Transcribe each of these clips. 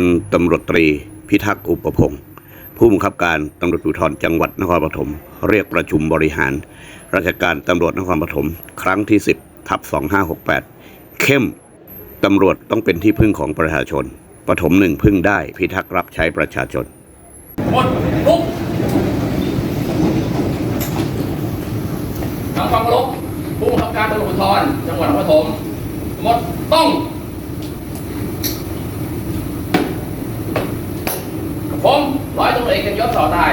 ลตำรวจตรีพิทักษ์อุปพงศ์ผู้บังคับการตำรวจภูธรจังหวัดนครปฐมเรียกประชุมบริหาร ราชการตำรวจนครปฐมครั้งที่ 10ทับ2568 เข้มตำรวจต้องเป็นที่พึ่งของประชาชน ปฐมหนึ่งพึ่งได้พิทักษ์รับใช้ประชาชนหมดลุกทำความเคารพผู้บังคับการตำรวจภูธรจังหวัดนครปฐมหมดต้อง ผมร้อยตำรวจเอกกียรติยศสอได้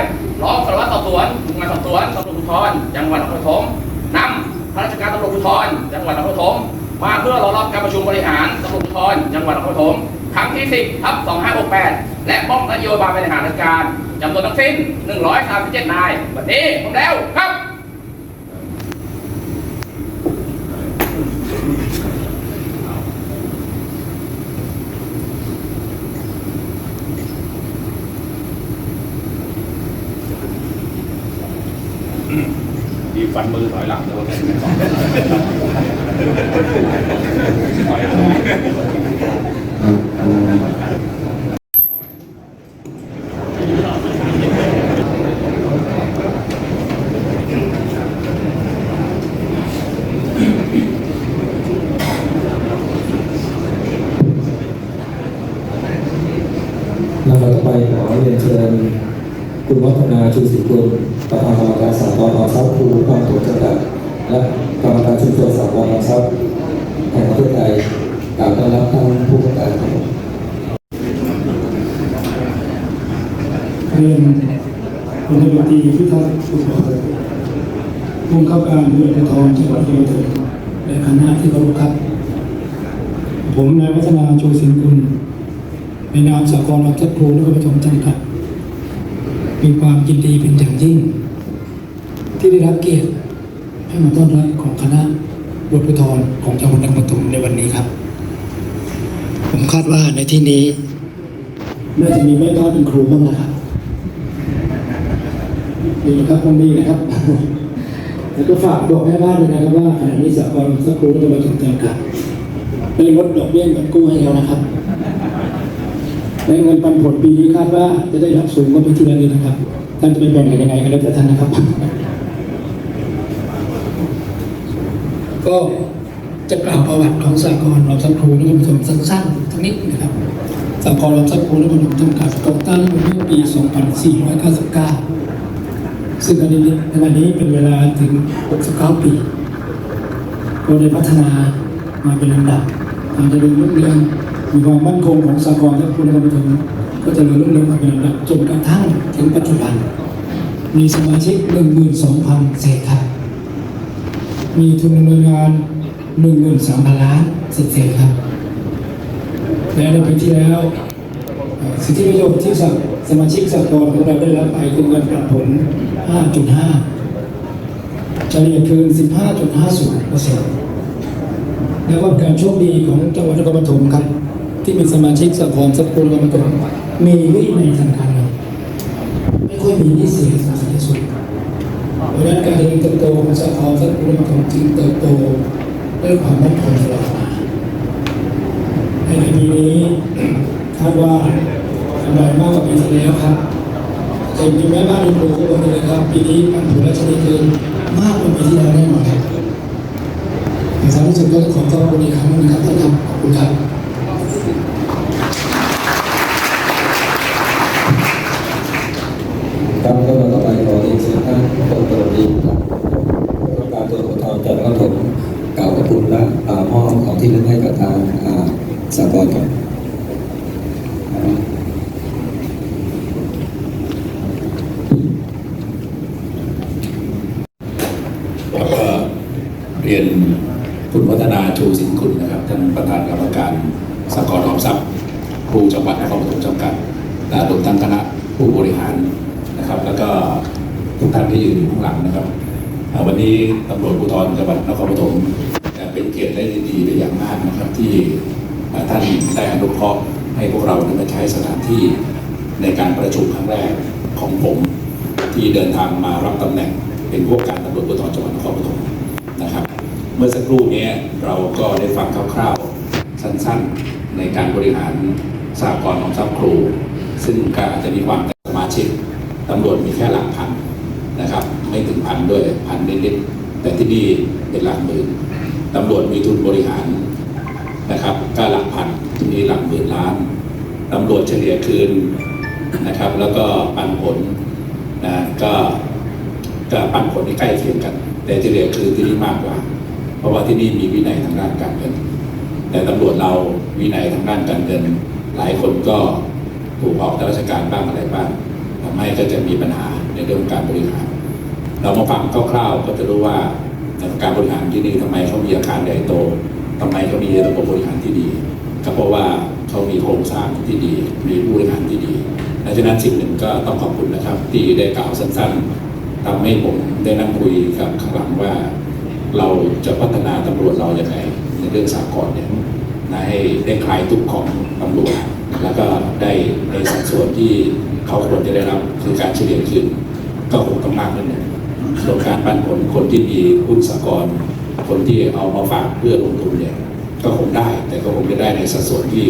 รองสารวัตรสอบสวนกลุ่มงานสอบสวนตำรวจภูธรจังหวัดนครปฐมนำข้าราชการตำรวจภูธรจังหวัดนครปฐมมาเพื่อรอรับการประชุมบริหารตำรวจภูธรจังหวัดนครปฐมครั้งที่ 10ทับ2568 และมอบนโยบายบริหารราชการจำนวนทั้งสิ้น 137 นายวันนี้ผมแล้วครับ มีฟันมือถอยหลังเลยว่าแค่ไหน ลำดับต่อไปขอเรียนเชิญคุณวัฒ นาชูศรีกุลประธานกรรมการสากลออมทรัพย์ผู้ความตัวจำกัดและกรรมการชุมชนสากลออมทรัพย์แห่งประเทศไทยกราบต้อนรับท่านผู้ประกาศเรียนพลตำรวจตรีพิทักษ์อุปโภคผู้บังคับการตำรวจภูธรจังหวัดนครปฐมและคณะที่เคารพครับ ผมนายวัฒนาโชสินกุลในนามสากลทรัฐครูนครปฐมจำกัด มีความยินดีเป็นอย่างยิ่ง ที่ได้รับเกียรติให้มาต้อนรับของคณะตำรวจภูธรของจังหวัดนครปฐมในวันนี้ครับ ผมคาดว่าในที่นี้ น่าจะมีแม่บ้านเป็นครูบ้างนะครับดีนะครับคงดีนะครับ แล้วก็ฝากบอกแม่บ้านด้วยนะครับว่าขณะนี้สากลสักครูจะมาถึงจำกัดได้ลดดอกเบี้ยเงินกู้ให้แล้วนะครับ และเงินปันผลปีนี้คาดว่าจะได้รับสูงกว่าปีที่แล้วเลยนะครับ ท่านจะไปแบ่งกันยังไงก็แล้วแต่ท่านนะครับ ก็จะกล่าวประวัติของสากลเราสักครูนครปฐมสั้นๆสักนิดนะครับสากลเราสักครูนครปฐมจำกัดก่อตั้งเมื่อปี 2499 ซึ่งในขณะนี้เป็นเวลาถึง 69 ปีเราได้พัฒนามาเป็นลำดับการเจริญรุ่งเรือง มีความมั่นคงของสากลและคุณธรรมปฐมก็เจริญรุ่งเรืองมาเป็นลำดับจนกระทั่งถึงปัจจุบัน มีสมาชิก 12,000 เศษครับ มีทุนดำเนินงาน 13,000 ล้านเศษครับ และในปีที่แล้ว สิทธิประโยชน์ที่สมสมาชิกสากลของเราได้รับไปคือเงินปันผล 5.5 เฉลี่ยคืน15.50เปอร์เซ็นต์และว่าการโชคดีของจังหวัดนครปฐมครับ ที่มีสมาชิกสากลสักคนนครปฐมมีวินัยทางการเงินไม่ค่อยมีนี้เสียสะสมสุดเพราะนั้นการเจริญเติบโตของสากลสักคนนครปฐมจึงเติบโตด้วยความมั่นคงตลอดมาในปีนี้คาดว่ากำไรมากกว่าปีที่แล้วครับแต่จริงแม่บ้านในครูก็บอกเลยครับปีนี้ปันผลและชนิดเกินมากกว่าปีที่แล้วแน่นอนครับในสามที่สุดก็ขอขอบคุณอีกครั้งนึงนะครับท่านครับขอบคุณครับ ครับก็มาต่อไปขอเรียนเชิญท่านพลตรดีครับผู้การตำรวจภูธรจังหวัดนครปฐมกล่าวขอบคุณและอามอบของที่ระลึกให้กับทางอ่าสากลครับแล้วก็เรียนคุณวัฒนาชูสินคุณนะครับท่านประธานกรรมการสากลออมทรัพย์ครูจังหวัดนครปฐมจำกัดและรวมทั้งคณะผู้บริหาร นะครับ แล้วก็ทุกท่านที่ยืนอยู่ข้างหลังนะครับ วันนี้ตำรวจภูธรจังหวัดนครปฐมเป็นเกียรติและดีเป็นอย่างมากนะครับ ที่ท่านได้อนุเคราะห์ให้พวกเราได้มาใช้สถานที่ในการประชุมครั้งแรกของผมที่เดินทางมารับตำแหน่งเป็นผู้การตำรวจภูธรจังหวัดนครปฐมนะครับ เมื่อสักครู่นี้เราก็ได้ฟังคร่าวๆสั้นๆในการบริหารสหกรของทรัพย์ครู ซึ่งก็อาจจะมีความแต่สมาชิก ตำรวจมีแค่หลักพันนะครับ ไม่ถึงพันด้วยพันนิดๆแต่ที่นี่เป็นหลักหมื่นตำรวจมีทุนบริหารนะครับก็หลักพันที่นี่หลักหมื่นล้านตำรวจเฉลี่ยคืนนะครับ แล้วก็ปันผลนะก็ก็ปันผลที่ใกล้เคียงกัน แต่เฉลี่ยคืนที่นี่มากกว่า เพราะว่าที่นี่มีวินัยทางด้านการเงินแต่ตำรวจเราวินัยทางด้านการเงินหลายคนก็ถูกออกจากราชการบ้างอะไรบ้าง ทำให้ก็จะมีปัญหาในเรื่องการบริหาร เรามาฟังคร่าวๆก็จะรู้ว่าการบริหารที่นี่ทำไมเขามีอาคารใหญ่โตทำไมเขามีระบบบริหารที่ดี ก็เพราะว่าเขามีโครงสร้างที่ดี มีผู้บริหารที่ดีดังนั้นสิ่งหนึ่งก็ต้องขอบคุณนะครับ ที่ได้กล่าวสั้นๆทำให้ผมได้นั่งคุยกับข้างหลังว่า เราจะพัฒนาตำรวจเราอย่างไรในเรื่องสากลเนี่ยให้ได้คลายทุกข์ของตำรวจ แล้วก็ได้ในสัดส่วนที่เขาควรจะได้รับคือการเฉลี่ยขึ้นก็คงต้องมากขึ้นหนึ่งการปันผลคนที่มีหุ้นสากลคนที่เอามาฝากเพื่อลงทุนเนี่ยก็คงได้ แต่ก็คงจะได้ในสัดส่วนที่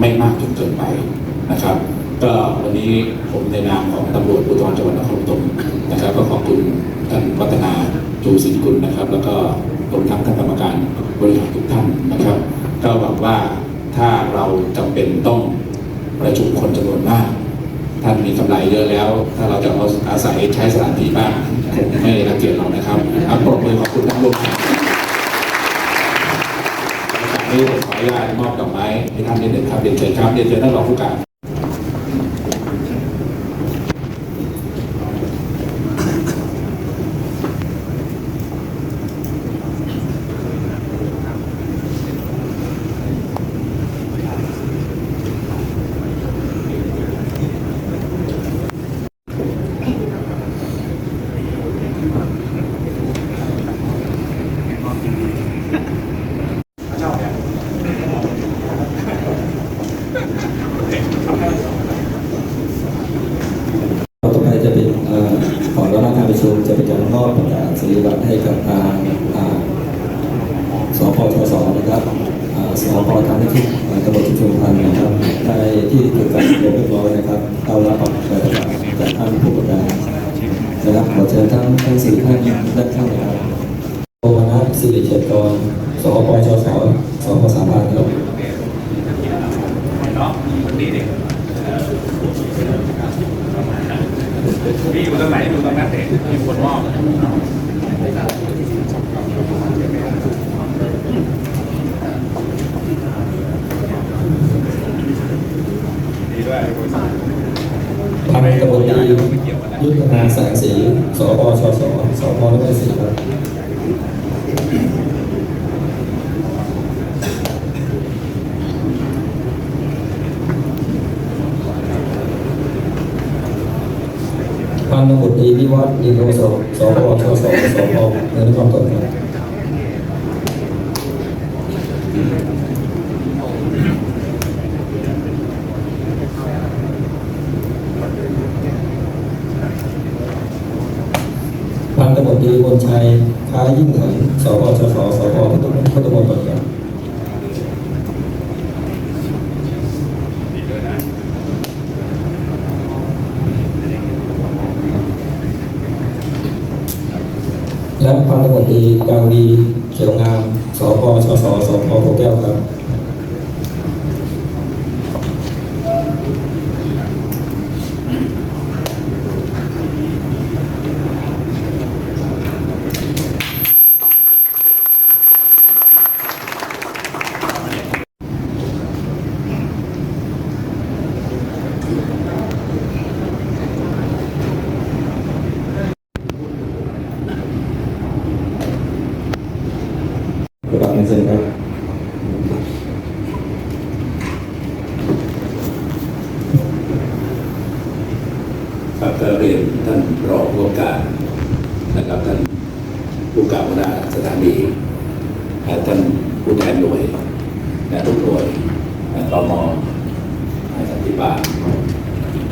ไม่มากจนเกินไปนะครับ ก็วันนี้ผมในนามของตำรวจภูธรจังหวัดนครปฐมนะครับ ก็ขอบคุณท่านวัฒนาจูสินกุลนะครับ แล้วก็รวมทั้งท่านกรรมการบริหารทุกท่านนะครับ ก็หวังว่า ถ้าเราจำเป็นต้องประชุมคนจำนวนมากท่านมีกำไรเยอะแล้ว ถ้าเราจะเอาอาศัยใช้สถานที่บ้างไม่รังเกียจเรานะครับอัปรบมือขอบคุณทั้งร่วมดวันนี้ผมขออนุญาตมอบดอกไม้ให้ท่านนิดหนึ่งครับเรียนเชิญครับเรียนเชิญท่านรองผู้การ ต่อไปจะเป็นเอ่อก่อนรับการประชุมจะเป็นการมอบประกาศนียบัตรให้กับทางอ่าสพชสนะครับอ่าสพทำหน้าที่อ่าตำรวจชุมชนพันธุ์นะครับได้ที่เกิดการเรียบร้อยนะครับ เอารับประกาศจากท่านผู้ประกาศนะครับขอเชิญทั้งทั้งสี่ท่านด้านข้างนะครับโอมนัสสิริเจตกรสอปชสสพสามพันธ์ครับ พี่อยู่ตรงไหนอยู่ตรงนั้นเองมีคนมอบ พันตำรวจตรียุทธนาแสงสีสปชสสพนครศรีครับ พันตำรวจตรีวิวัฒน์อินโนโสสพชสสพเมืองนครปฐมครับพันตำรวจตรีมนชัยค้ายิ่งเหมือนสพชสสพพุทธพุทธมณฑลครับ และพันตำรวจตรีกาวีเขียวงามสพชสสพโพแก้วครับ ระดับเงินเซนครับครับก็เรียนท่านรองผู้ว่าการนะครับท่านผู้การหัวหน้าสถานีท่านผู้แทนหน่วยและทุกหน่วยและตมสันติบาล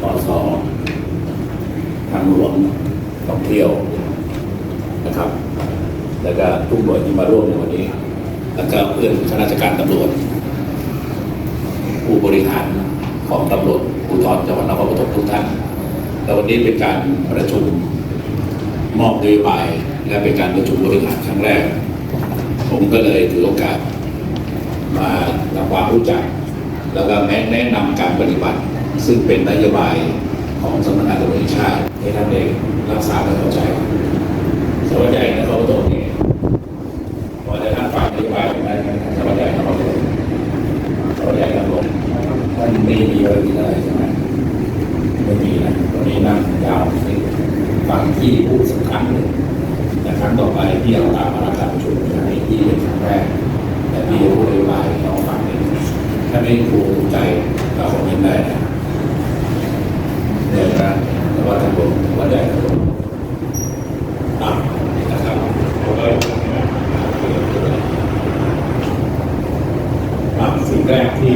ปสทางหลวงท่องเที่ยวนะครับ แล้วก็ทุกหน่วยที่มาร่วมในวันนี้ แล้วก็เพื่อนข้าราชการตำรวจ ผู้บริหารของตำรวจภูธรจังหวัดนครปฐมทุกท่านและวันนี้เป็นการประชุมมอบนโยบายและเป็นการประชุมบริหารครั้งแรก ผมก็เลยถือโอกาสมาทำความรู้จัก แล้วก็แนะนำการปฏิบัติ ซึ่งเป็นนโยบายของสำนักงานตำรวจแห่งชาติให้ท่านเองรักษาและเข้าใจสวัสดีนะครับตรงนี้พอได้ท่านฟังนโยบายของท่านสวัสดีนะครับ สวัสดีครับผมท่านม่มีอะไรที่อะไรใช่ไหมไม่มีนะตอนนี้นั่งยาวนี่ฟังที่พูดสำคัญเลยแต่ครั้งต่อไปที่เราตามมารับการประชุมครั้งนี้ที่เป็นครั้งแรกแต่พี่พูดนโยบายให้น้องฟังเองถ้าไม่ถูกใจก็คอมเมนต์ได้นะเดี๋ยวนะแล้วว่าท่านผมว่าได้ครับผมอะนะครับผมก็อะสิ่งแรกที่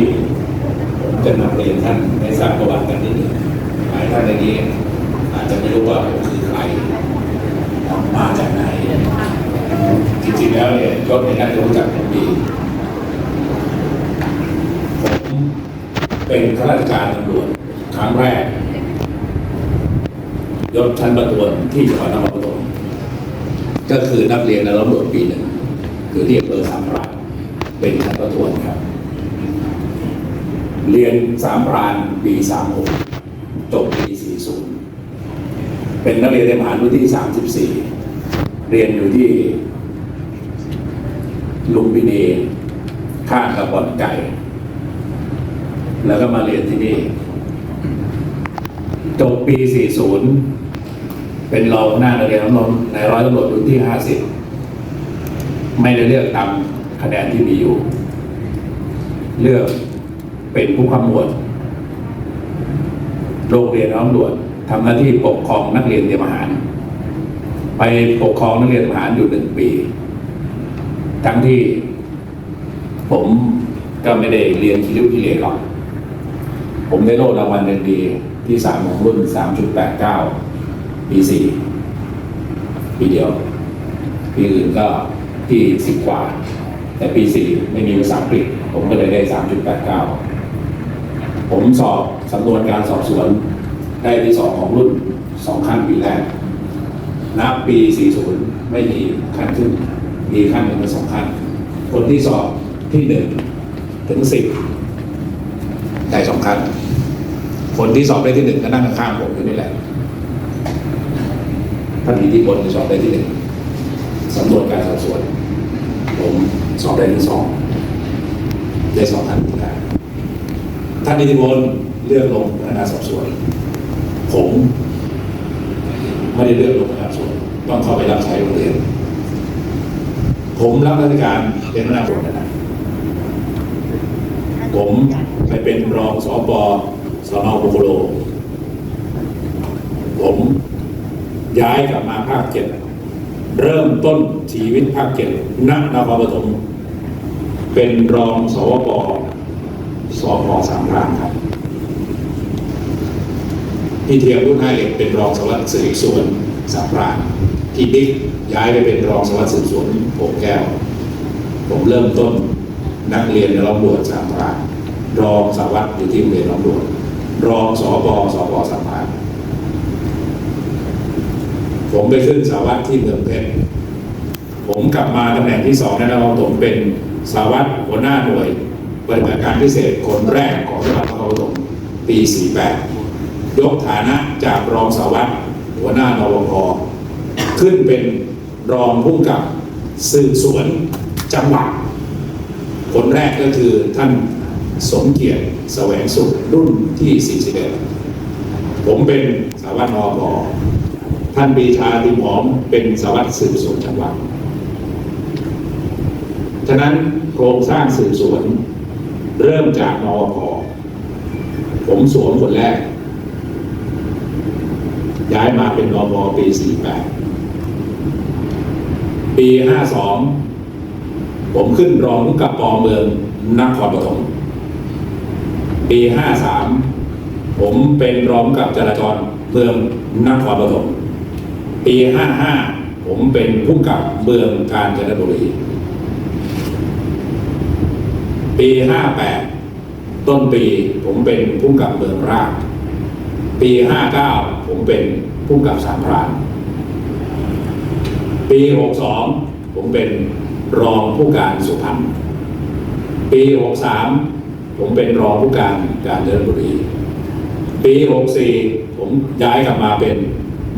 ผมจะ นำเรียนท่านในทราบประวัติกันนิดหนึ่งหลายท่านในนี้อาจจะไม่รู้ว่าผมคือใครมาจากไหน จริงๆแล้วเนี่ยยศในท่านจะรู้จักผมดีผมเป็นข้าราชการตำรวจครั้งแรกยศชั้นประทวนที่จังหวัดนครปฐมก็คือนักเรียนในตำรวจปีหนึ่งคือที่อำเภอสามรานเป็นชั้นประทวนครับ เรียนสามพรานปีสามหกจบปีสี่ศูนย์เป็นนักเรียนในมหาวิทยาลัยที่สามสิบสี่เรียนอยู่ที่ลุมพินีข้างกับบ่อนไก่ แล้วก็มาเรียนที่นี่จบปี 40 เป็นรองหน้านักเรียนน้ำนนในร้อยตำรวจรุ่นที่ 50 ไม่ได้เลือกตามคะแนนที่มีอยู่ เลือก เป็นผู้ขมวดโรงเรียนน้ำรวจทำหน้าที่ปกครองนักเรียนเตรียมอาหาร ไปปกครองนักเรียนเตรียมอาหารอยู่หนึ่งปี ทั้งที่ ผมก็ไม่ได้เรียนคิริวคิเลหรอก ผมได้โล่รางวัลเรียนดีที่สามของรุ่นสามจุดแปดเก้าปีสี่ปีเดียว ปีอื่นก็ที่สิบกว่า แต่ปีสี่ไม่มีภาษาอังกฤษผมก็เลยได้สามจุดแปดเก้า ผมสอบสำนวนการสอบสวนได้ที่สองของรุ่นสองขั้นปีแรกนับปี 40 ไม่มีขั้นขึ้น มีขั้นหนึ่งเป็นสองขั้น คนที่สอบที่หนึ่งถึงสิบได้สองขั้น คนที่สอบได้ที่หนึ่งก็นั่งข้างผมอยู่นี่แหละท่านอิทธิพลสอบได้ที่หนึ่งสำนวนการสอบสวน ผมสอบได้ที่สองได้สองท่านเหมือนกัน ท่านอิทธิพลเลือกลงพนักงานสอบสวน ผมไม่ได้เลือกลงพนักงานสอบสวนต้องเข้าไปรับใช้โรงเรียน ผมรับราชการเป็นพนักงานสอบสวนนะผมไปเป็นรองสปสนโคโคโล ผมย้ายกลับมาภาคเจ็ดเริ่มต้นชีวิตภาคเจ็ดณนครปฐมเป็นรองสวป สพสามพรานครับพี่เทียมรุ่นห้าเอกเป็นรองสารวัสดิ์สืบสวนสามพรานพี่บิ๊กย้ายไปเป็นรองสารวัสดิ์สืบสวนโป่งแก้ว ผมเริ่มต้นนักเรียนในร้องรวจสามพรานรองสารวัตรอยู่ที่โรงเรียนร้องรวจรองสปสปสามพรานผมไปขึ้นสารวัตรที่เมืองเพชรผมกลับมาตำแหน่งที่สองนะครับผมเป็นสารวัตรหัวหน้าหน่วย ปฏิบัติการพิเศษคนแรกของจังหวัดนครปฐมปี 48 ยกฐานะจากรองสารวัตรหัวหน้านวพขึ้นเป็นรองผู้กำกับสืบสวนจังหวัด คนแรกก็คือท่านสมเกียรติแสวงสุขรุ่นที่ 41 ผมเป็นสารวัตรนวพท่านปีชาติมหอมเป็นสารวัตรสืบสวนจังหวัด ฉะนั้นโครงสร้างสืบสวน เริ่มจากนวพผมสวมคนแรก ย้ายมาเป็นนวพปี 48 ปี 52 ผมขึ้นรองผู้กับปอเมืองนครปฐมปี 53 ผมเป็นรองกับจราจรเมืองนครปฐมปี 55 ผมเป็นผู้กำกับเมืองกาญจนบุรี ปี58ต้นปีผมเป็นผู้กำกับเมืองราชปี59ผมเป็นผู้กำกับสามพรานปี62ผมเป็นรองผู้การสุพรรณปี63ผมเป็นรองผู้การกาญจนบุรีปี64ผมย้ายกลับมาเป็น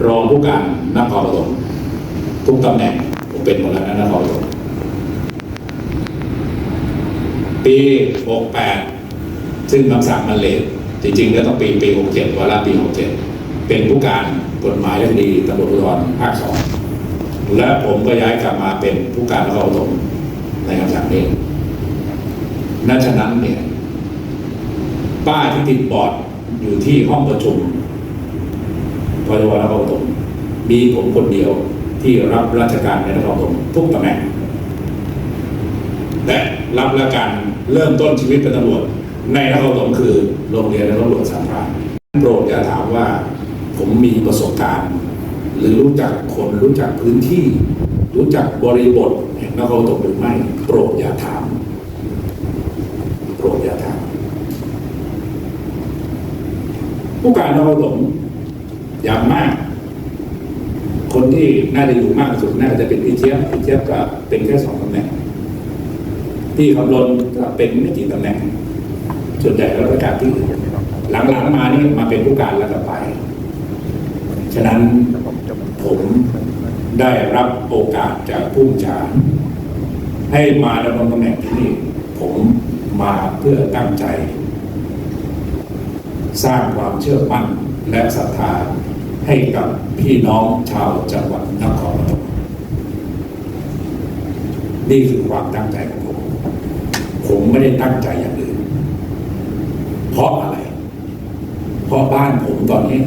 รองผู้การนครปฐมทุกตำแหน่งผมเป็นหมดแล้วนะนครปฐม ปี 68 ซึ่งคำสั่งมันเลทจริงๆก็ต้องปีปี 67วาระปี 67 เป็นผู้การกฎหมายและคดีตำรวจภูธรภาคสองและผมก็ย้ายกลับมาเป็นผู้การนครปฐมในคำสั่งนี้นั่นฉะนั้นเนี่ย ป้ายที่ติดบอร์ดอยู่ที่ห้องประชุมพจวนครปฐมมีผมคนเดียวที่รับราชการในนครปฐมทุกตำแหน่งและ รับราชการเริ่มต้นชีวิตเป็นตำรวจ ในนครปฐมคือโรงเรียนตำรวจสามพรานโปรดอย่าถามว่าผมมีประสบการณ์ หรือรู้จักคนรู้จักพื้นที่ รู้จักบริบทแห่งนครปฐมหรือไม่ โปรดอย่าถาม โปรดอย่าถาม ผู้การนครปฐมอย่างมากคนที่น่าจะอยู่มากสุดน่าจะเป็นพี่เจี๊ยบพี่เจี๊ยบก็เป็นแค่สองตำแหน่ง พี่คำรณก็เป็นไม่กี่ตำแหน่ง ส่วนใหญ่รับราชการที่หลังๆมานี่มาเป็นผู้การแล้วก็ไป ฉะนั้นผมได้รับโอกาสจากผู้บัญชาให้มาดำรงตำแหน่งที่นี่ ผมมาเพื่อตั้งใจ สร้างความเชื่อมั่นและศรัทธาให้กับพี่น้องชาวจังหวัดนครปฐมนี่คือความตั้งใจของ ผมไม่ได้ตั้งใจอย่างอื่น เพราะอะไร เพราะบ้านผมตอนนี้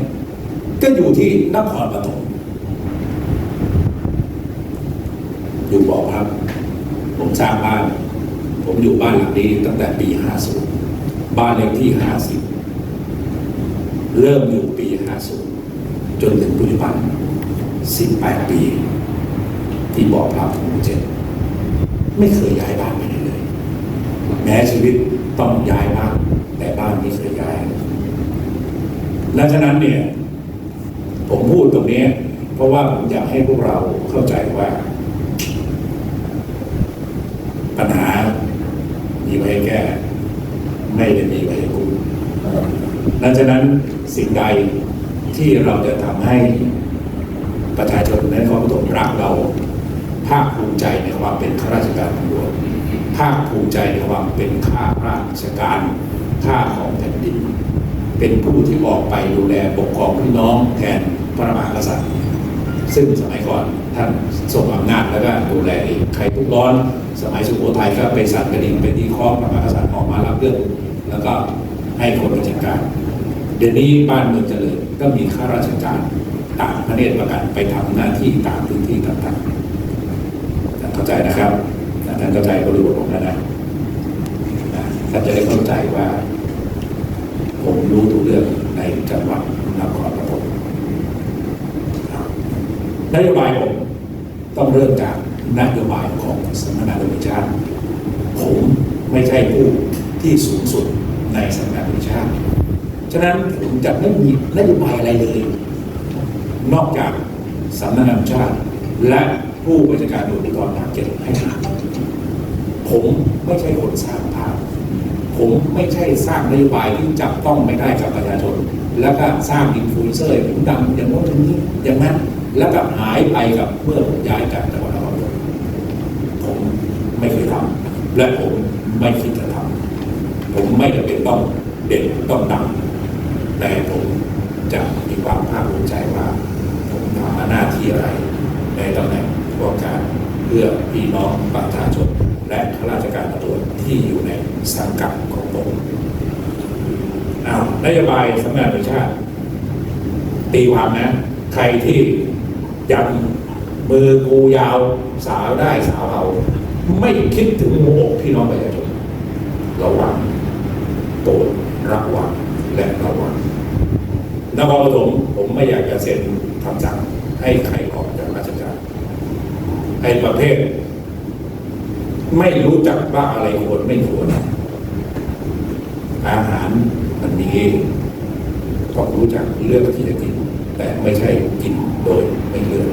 ก็อยู่ที่นครปฐมอยู่บอกครับ ผมสร้างบ้าน ผมอยู่บ้านหลังนี้ตั้งแต่ปี 50 บ้านเลขที่ 50 เริ่มอยู่ปี 50 จนถึงปัจจุบัน 18 ปี ที่บอกพระผมเจ็ดไม่เคยย้ายบ้านเลย ม้ชีวิตต้องย้ายบ้านแต่บ้านไม่เคยย้ายดังนั้นเนี่ย ผมพูดตรงนี้ เพราะว่าผมอยากให้พวกเราเข้าใจว่า ปัญหา มีไว้แก้ ไม่ได้มีไว้ให้ดังนั้นสิ่งใดที่เราจะทำให้ประชาชนในความปฐมรักเราภาคภูมิใจในความเป็นข้าราชการตำรวจ ภาคภูมิใจในความเป็นข้าราชการข้าของแผ่นดิน เป็นผู้ที่ออกไปดูแลปกครองพี่น้องแทนพระมหากษัตริย์ ซึ่งสมัยก่อนท่านทรงอำนาจแล้วก็ดูแลใครทุกข์ร้อน สมัยสุโขทัยก็ไปสั่นกระดิ่งเป็นที่คล้องพระมหากษัตริย์ออกมารับเรื่องแล้วก็ให้คนราชการ เดี๋ยวนี้บ้านเมืองเจริญก็มีข้าราชการต่างประเทศประกันไปทำหน้าที่ตามพื้นที่ต่างๆท่เข้าใจนะครับ ท่านเข้าใจบริบทผมแล้วนะนะท่านจะได้เข้าใจว่า ผมรู้ทุกเรื่องในจังหวัดนครปฐมนโยบายผมต้องเริ่มจากนโยบายของสำนักงานตำรวจชาติผมไม่ใช่ผู้ที่สูงสุดในสำนักงานตำรวจชาติฉะนั้นผมจะไม่มีนโยบายอะไรเลย นอกจากสำนักงานตำรวจแห่งชาติ และผู้บัญชาการตำรวจภูธรภาคเจ็ดให้ทำ ผมไม่ใช่คนสร้างภาพ ผมไม่ใช่สร้างนโยบายที่จับต้องไม่ได้กับประชาชน แล้วก็สร้างอินฟลูเอนเซอร์ผมดังอย่างโน้นอย่างนี้อย่างนั้น แล้วก็หายไปกับเมื่อผมย้ายจากจังหวัดนครปฐมผมไม่เคยทำและผมไม่คิดจะทำผมไม่จำเป็นต้องเด่นต้องดังแต่ผมจะมีความภาคภูมิใจว่า ผมทำหน้าที่อะไรในตำแหน่งผู้ว่าการเพื่อพี่น้องประชาชน และข้าราชการตำรวจที่อยู่ในสังกัดของผมอ้าวนโยบายสำนักงานตำรวจแห่งชาติ ตีความนะ ใครที่ยังมือกูยาวสาวได้สาวเอาไม่คิดถึงหัวอกพี่น้องประชาชนระวังโปรดระวังและระวังนครปฐมผมไม่อยากจะเซ็นคำสั่งให้ใครออกจากราชการไอ้ประเภท ไม่รู้จักว่าอะไรควรไม่ควร อาหารมันมีต้องรู้จักเลือกที่จะกิน แต่ไม่ใช่กินโดยไม่เลือก